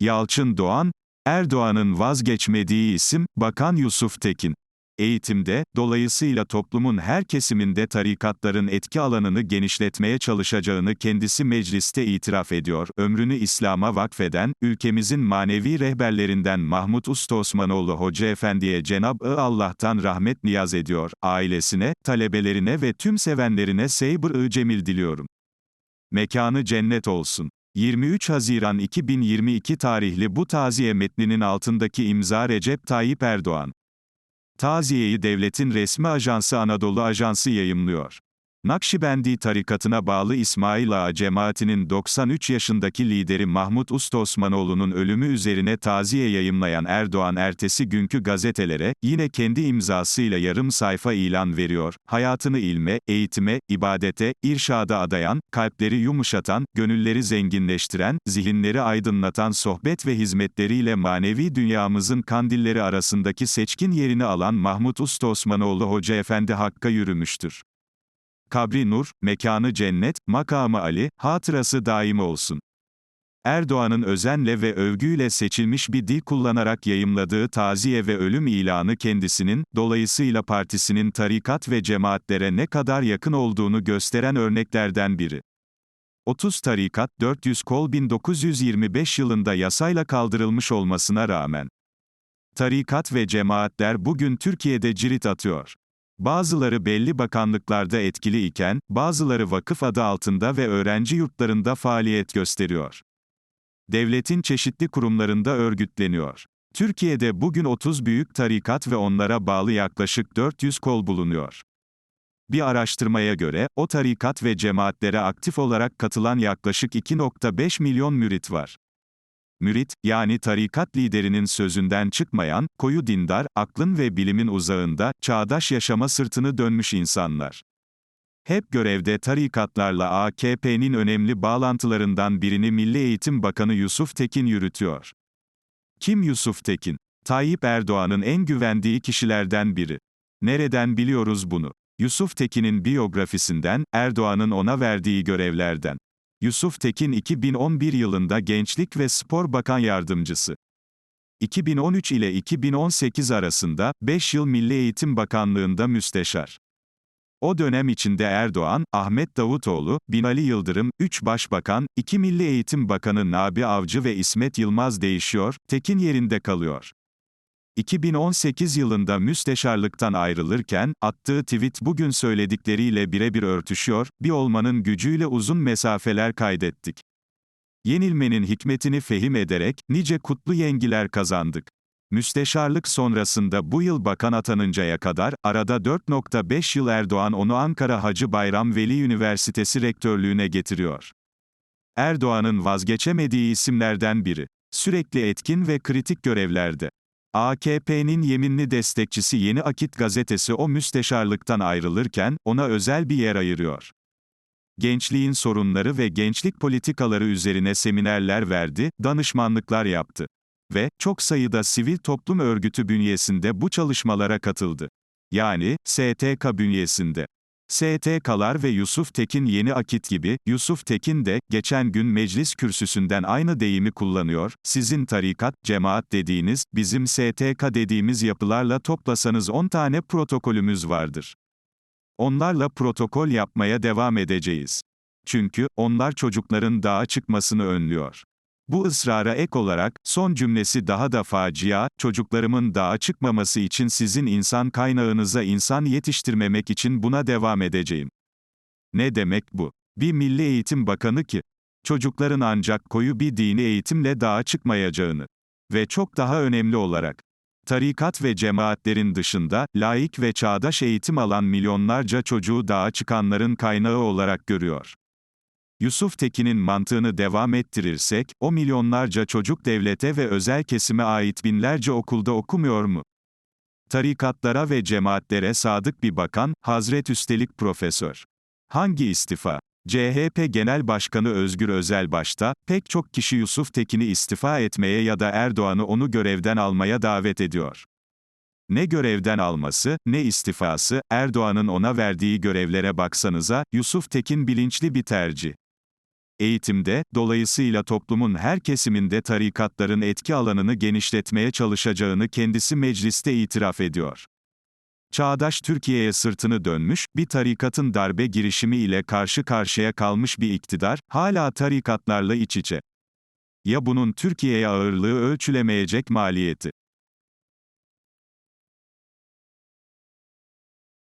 Yalçın Doğan, Erdoğan'ın vazgeçmediği isim, Bakan Yusuf Tekin. Eğitimde, dolayısıyla toplumun her kesiminde tarikatların etki alanını genişletmeye çalışacağını kendisi mecliste itiraf ediyor. Ömrünü İslam'a vakfeden, ülkemizin manevi rehberlerinden Mahmut Usta Osmanoğlu Hoca Efendi'ye Cenab-ı Allah'tan rahmet niyaz ediyor. Ailesine, talebelerine ve tüm sevenlerine Seybr-ı Cemil diliyorum. Mekanı cennet olsun. 23 Haziran 2022 tarihli bu taziye metninin altındaki imza Recep Tayyip Erdoğan. Taziyeyi devletin resmi ajansı Anadolu Ajansı yayımlıyor. Nakşibendi tarikatına bağlı İsmail Ağa cemaatinin 93 yaşındaki lideri Mahmut Usta Osmanoğlu'nun ölümü üzerine taziye yayımlayan Erdoğan ertesi günkü gazetelere, yine kendi imzasıyla yarım sayfa ilan veriyor, hayatını ilme, eğitime, ibadete, irşada adayan, kalpleri yumuşatan, gönülleri zenginleştiren, zihinleri aydınlatan sohbet ve hizmetleriyle manevi dünyamızın kandilleri arasındaki seçkin yerini alan Mahmut Usta Osmanoğlu Hoca Efendi Hakk'a yürümüştür. Kabri nur, mekanı cennet, makamı Ali, hatırası daim olsun. Erdoğan'ın özenle ve övgüyle seçilmiş bir dil kullanarak yayımladığı taziye ve ölüm ilanı kendisinin, dolayısıyla partisinin tarikat ve cemaatlere ne kadar yakın olduğunu gösteren örneklerden biri. 30 tarikat, 400 kol 1925 yılında yasayla kaldırılmış olmasına rağmen. Tarikat ve cemaatler bugün Türkiye'de cirit atıyor. Bazıları belli bakanlıklarda etkili iken, bazıları vakıf adı altında ve öğrenci yurtlarında faaliyet gösteriyor. Devletin çeşitli kurumlarında örgütleniyor. Türkiye'de bugün 30 büyük tarikat ve onlara bağlı yaklaşık 400 kol bulunuyor. Bir araştırmaya göre, o tarikat ve cemaatlere aktif olarak katılan yaklaşık 2.5 milyon mürit var. Mürit, yani tarikat liderinin sözünden çıkmayan, koyu dindar, aklın ve bilimin uzağında, çağdaş yaşama sırtını dönmüş insanlar. Hep görevde tarikatlarla AKP'nin önemli bağlantılarından birini Milli Eğitim Bakanı Yusuf Tekin yürütüyor. Kim Yusuf Tekin? Tayyip Erdoğan'ın en güvendiği kişilerden biri. Nereden biliyoruz bunu? Yusuf Tekin'in biyografisinden, Erdoğan'ın ona verdiği görevlerden. Yusuf Tekin 2011 yılında Gençlik ve Spor Bakan Yardımcısı. 2013 ile 2018 arasında 5 yıl Milli Eğitim Bakanlığında müsteşar. O dönem içinde Erdoğan, Ahmet Davutoğlu, Binali Yıldırım, 3 Başbakan, 2 Milli Eğitim Bakanı Nabi Avcı ve İsmet Yılmaz değişiyor, Tekin yerinde kalıyor. 2018 yılında müsteşarlıktan ayrılırken, attığı tweet bugün söyledikleriyle birebir örtüşüyor, bir olmanın gücüyle uzun mesafeler kaydettik. Yenilmenin hikmetini fehim ederek, nice kutlu yengiler kazandık. Müsteşarlık sonrasında bu yıl bakan atanıncaya kadar, arada 4.5 yıl Erdoğan onu Ankara Hacı Bayram Veli Üniversitesi rektörlüğüne getiriyor. Erdoğan'ın vazgeçemediği isimlerden biri. Sürekli etkin ve kritik görevlerde. AKP'nin yeminli destekçisi Yeni Akit gazetesi o müsteşarlıktan ayrılırken, ona özel bir yer ayırıyor. Gençliğin sorunları ve gençlik politikaları üzerine seminerler verdi, danışmanlıklar yaptı. Ve, çok sayıda sivil toplum örgütü bünyesinde bu çalışmalara katıldı. Yani, STK bünyesinde. STK'lar ve Yusuf Tekin Yeni Akit gibi, Yusuf Tekin de, geçen gün meclis kürsüsünden aynı deyimi kullanıyor, sizin tarikat, cemaat dediğiniz, bizim STK dediğimiz yapılarla toplasanız 10 tane protokolümüz vardır. Onlarla protokol yapmaya devam edeceğiz. Çünkü, onlar çocukların dağa çıkmasını önlüyor. Bu ısrara ek olarak, son cümlesi daha da facia, çocuklarımın dağa çıkmaması için sizin insan kaynağınıza insan yetiştirmemek için buna devam edeceğim. Ne demek bu? Bir Milli Eğitim Bakanı ki, çocukların ancak koyu bir dini eğitimle dağa çıkmayacağını ve çok daha önemli olarak, tarikat ve cemaatlerin dışında, laik ve çağdaş eğitim alan milyonlarca çocuğu dağa çıkanların kaynağı olarak görüyor. Yusuf Tekin'in mantığını devam ettirirsek, o milyonlarca çocuk devlete ve özel kesime ait binlerce okulda okumuyor mu? Tarikatlara ve cemaatlere sadık bir bakan, Hazret üstelik profesör. Hangi istifa? CHP Genel Başkanı Özgür Özel başta, pek çok kişi Yusuf Tekin'i istifa etmeye ya da Erdoğan'ı onu görevden almaya davet ediyor. Ne görevden alması, ne istifası, Erdoğan'ın ona verdiği görevlere baksanıza, Yusuf Tekin bilinçli bir tercih. Eğitimde, dolayısıyla toplumun her kesiminde tarikatların etki alanını genişletmeye çalışacağını kendisi mecliste itiraf ediyor. Çağdaş Türkiye'ye sırtını dönmüş, bir tarikatın darbe girişimi ile karşı karşıya kalmış bir iktidar, hala tarikatlarla iç içe. Ya bunun Türkiye'ye ağırlığı ölçülemeyecek maliyeti.